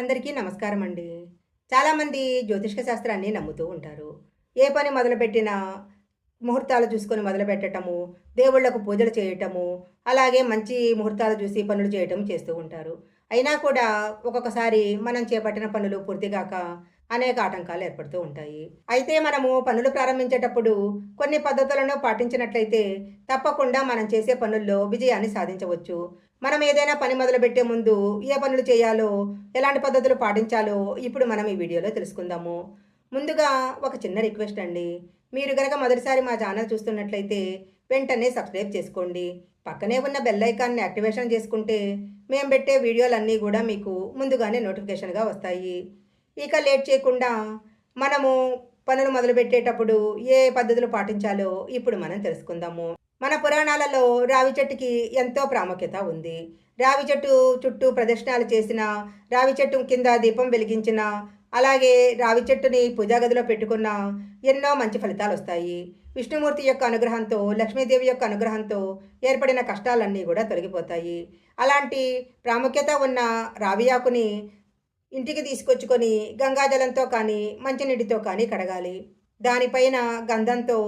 అందరికీ నమస్కారం అండి చాలామంది జ్యోతిష్క శాస్త్రాన్ని నమ్ముతూ ఉంటారు. ఏ పని మొదలుపెట్టినా ముహూర్తాలు చూసుకొని మొదలుపెట్టడము దేవుళ్ళకు పూజలు చేయటము అలాగే మంచి ముహూర్తాలు చూసి పనులు చేయటం చేస్తూ ఉంటారు. అయినా కూడా ఒక్కొక్కసారి మనం చేపట్టిన పనులు పూర్తిగాక అనేక ఆటంకాలు ఏర్పడుతూ ఉంటాయి. అయితే మనము పనులు ప్రారంభించేటప్పుడు కొన్ని పద్ధతులను పాటించినట్లయితే తప్పకుండా మనం చేసే పనుల్లో విజయాన్ని సాధించవచ్చు. మనం ఏదైనా పని మొదలుపెట్టే ముందు ఏ పనులు చేయాలో ఎలాంటి పద్ధతులు పాటించాలో ఇప్పుడు మనం ఈ వీడియోలో తెలుసుకుందాము. ముందుగా ఒక చిన్న రిక్వెస్ట్ అండి. మీరు గనక మొదటిసారి మా ఛానల్ చూస్తున్నట్లయితే వెంటనే సబ్స్క్రైబ్ చేసుకోండి. పక్కనే ఉన్న బెల్ ఐకాన్ని యాక్టివేషన్ చేసుకుంటే మేము పెట్టే వీడియోలన్నీ కూడా మీకు ముందుగానే నోటిఫికేషన్గా వస్తాయి. ఇక లేట్ చేయకుండా మనము పనులు మొదలుపెట్టేటప్పుడు ఏ పద్ధతులు పాటించాలో ఇప్పుడు మనం తెలుసుకుందాము. మన పురాణాలలో రావి చెట్టుకి ఎంతో ప్రాముఖ్యత ఉంది. రావి చెట్టు చుట్టూ ప్రదర్శనలు చేసిన రావి చెట్టు కింద దీపం వెలిగించిన అలాగే రావి చెట్టుని పూజాగదిలో పెట్టుకున్న ఎన్నో మంచి ఫలితాలు వస్తాయి. విష్ణుమూర్తి యొక్క అనుగ్రహంతో లక్ష్మీదేవి యొక్క అనుగ్రహంతో ఏర్పడిన కష్టాలన్నీ కూడా తొలగిపోతాయి. అలాంటి ప్రాముఖ్యత ఉన్న రావియాకుని ఇంటికి తీసుకొచ్చుకొని గంగాజలంతో కానీ మంచినీటితో కానీ కడగాలి. దానిపైన గంధంతో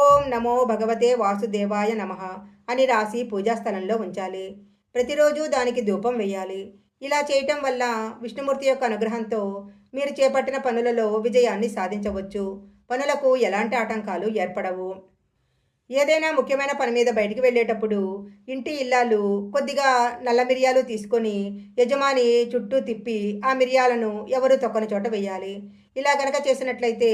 ఓం నమో భగవతే వాసుదేవాయ నమ అని రాసి పూజాస్థలంలో ఉంచాలి. ప్రతిరోజు దానికి ధూపం వేయాలి. ఇలా చేయటం వల్ల విష్ణుమూర్తి యొక్క అనుగ్రహంతో మీరు చేపట్టిన పనులలో విజయాన్ని సాధించవచ్చు. పనులకు ఎలాంటి ఆటంకాలు ఏర్పడవు. ఏదైనా ముఖ్యమైన పని మీద బయటికి వెళ్ళేటప్పుడు ఇంటి ఇల్లాలు కొద్దిగా నల్ల మిరియాలు తీసుకొని యజమాని చుట్టూ తిప్పి ఆ మిరియాలను ఎవరు తొక్కని చోట వేయాలి. ఇలా గనక చేసినట్లయితే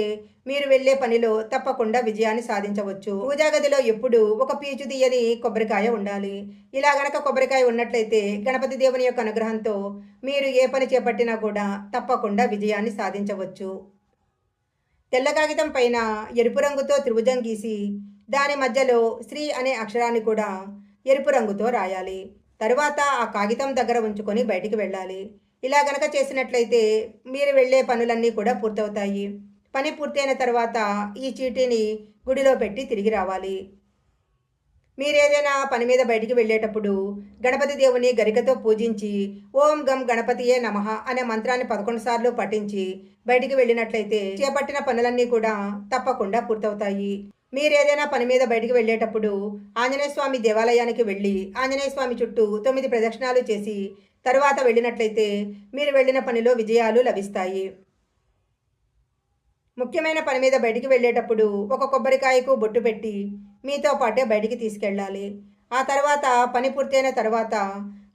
మీరు వెళ్ళే పనిలో తప్పకుండా విజయాన్ని సాధించవచ్చు. పూజాగదిలో ఎప్పుడు ఒక పీచు తీయని కొబ్బరికాయ ఉండాలి. ఇలా గనక కొబ్బరికాయ ఉన్నట్లయితే గణపతి దేవుని యొక్క అనుగ్రహంతో మీరు ఏ పని చేపట్టినా కూడా తప్పకుండా విజయాన్ని సాధించవచ్చు. తెల్ల కాగితం పైన ఎరుపు రంగుతో త్రిభుజం గీసి దాని మధ్యలో శ్రీ అనే అక్షరాన్ని కూడా ఎరుపు రంగుతో రాయాలి. తరువాత ఆ కాగితం దగ్గర ఉంచుకొని బయటికి వెళ్ళాలి. ఇలా గనక చేసినట్లయితే మీరు వెళ్ళే పనులన్నీ కూడా పూర్తవుతాయి. పని పూర్తయిన తర్వాత ఈ చీటీని గుడిలో పెట్టి తిరిగి రావాలి. మీరేదైనా పని మీద బయటికి వెళ్ళేటప్పుడు గణపతి దేవుని గరికతో పూజించి ఓం గం గణపతియే నమః అనే మంత్రాన్ని పదకొండు సార్లు పఠించి బయటికి వెళ్ళినట్లయితే చేపట్టిన పనులన్నీ కూడా తప్పకుండా పూర్తవుతాయి. మీరు ఏదైనా పని మీద బయటికి వెళ్ళేటప్పుడు ఆంజనేయ స్వామి దేవాలయానికి వెళ్ళి ఆంజనేయ స్వామి చుట్టూ తొమ్మిది ప్రదక్షిణాలు చేసి తరువాత వెళ్ళినట్లయితే మీరు వెళ్ళిన పనిలో విజయాలు లభిస్తాయి. ముఖ్యమైన పని మీద బయటికి వెళ్ళేటప్పుడు ఒక కొబ్బరికాయకు బొట్టు పెట్టి మీతో పాటే బయటికి తీసుకెళ్ళాలి. ఆ తర్వాత పని పూర్తయిన తర్వాత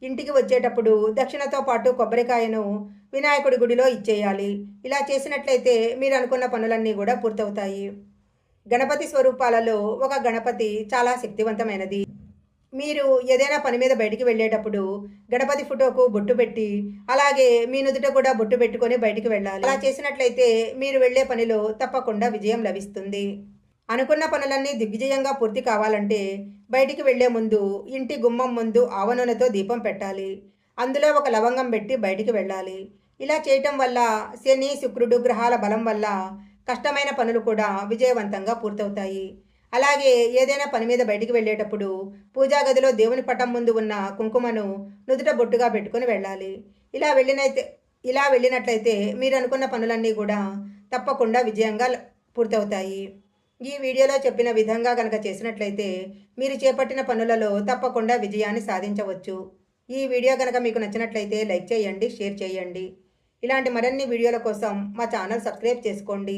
ఇంటికి వచ్చేటప్పుడు దక్షిణతో పాటు కొబ్బరికాయను వినాయకుడి గుడిలో ఇచ్చేయాలి. ఇలా చేసినట్లయితే మీరు అనుకున్న పనులన్నీ కూడా పూర్తవుతాయి. గణపతి స్వరూపాలలో ఒక గణపతి చాలా శక్తివంతమైనది. మీరు ఏదైనా పని మీద బయటికి వెళ్ళేటప్పుడు గణపతి ఫోటోకు బొట్టు పెట్టి అలాగే మీ నుదుట కూడా బొట్టు పెట్టుకొని బయటికి వెళ్ళాలి. అలా చేసినట్లయితే మీరు వెళ్ళే పనిలో తప్పకుండా విజయం లభిస్తుంది. అనుకున్న పనులన్నీ దిగ్విజయంగా పూర్తి కావాలంటే బయటికి వెళ్ళే ముందు ఇంటి గుమ్మం ముందు ఆవనూనెతో దీపం పెట్టాలి. అందులో ఒక లవంగం పెట్టి బయటికి వెళ్ళాలి. ఇలా చేయటం వల్ల శని శుక్రుడు గ్రహాల బలం వల్ల కష్టమైన పనులు కూడా విజయవంతంగా పూర్తవుతాయి. అలాగే ఏదైనా పని మీద బయటికి వెళ్ళేటప్పుడు పూజా గదిలో దేవుని పటం ముందు ఉన్న కుంకుమను నుదుట బొట్టుగా పెట్టుకుని వెళ్ళాలి. ఇలా వెళ్ళినైతే ఇలా వెళ్ళినట్లయితే మీరు అనుకున్న పనులన్నీ కూడా తప్పకుండా విజయంగా పూర్తవుతాయి. ఈ వీడియోలో చెప్పిన విధంగా కనుక చేసినట్లయితే మీరు చేపట్టిన పనులలో తప్పకుండా విజయాన్ని సాధించవచ్చు. ఈ వీడియో కనుక మీకు నచ్చినట్లయితే లైక్ చేయండి షేర్ చేయండి. ఇలాంటి మరిన్ని వీడియోల కోసం మా ఛానల్ సబ్స్క్రైబ్ చేసుకోండి.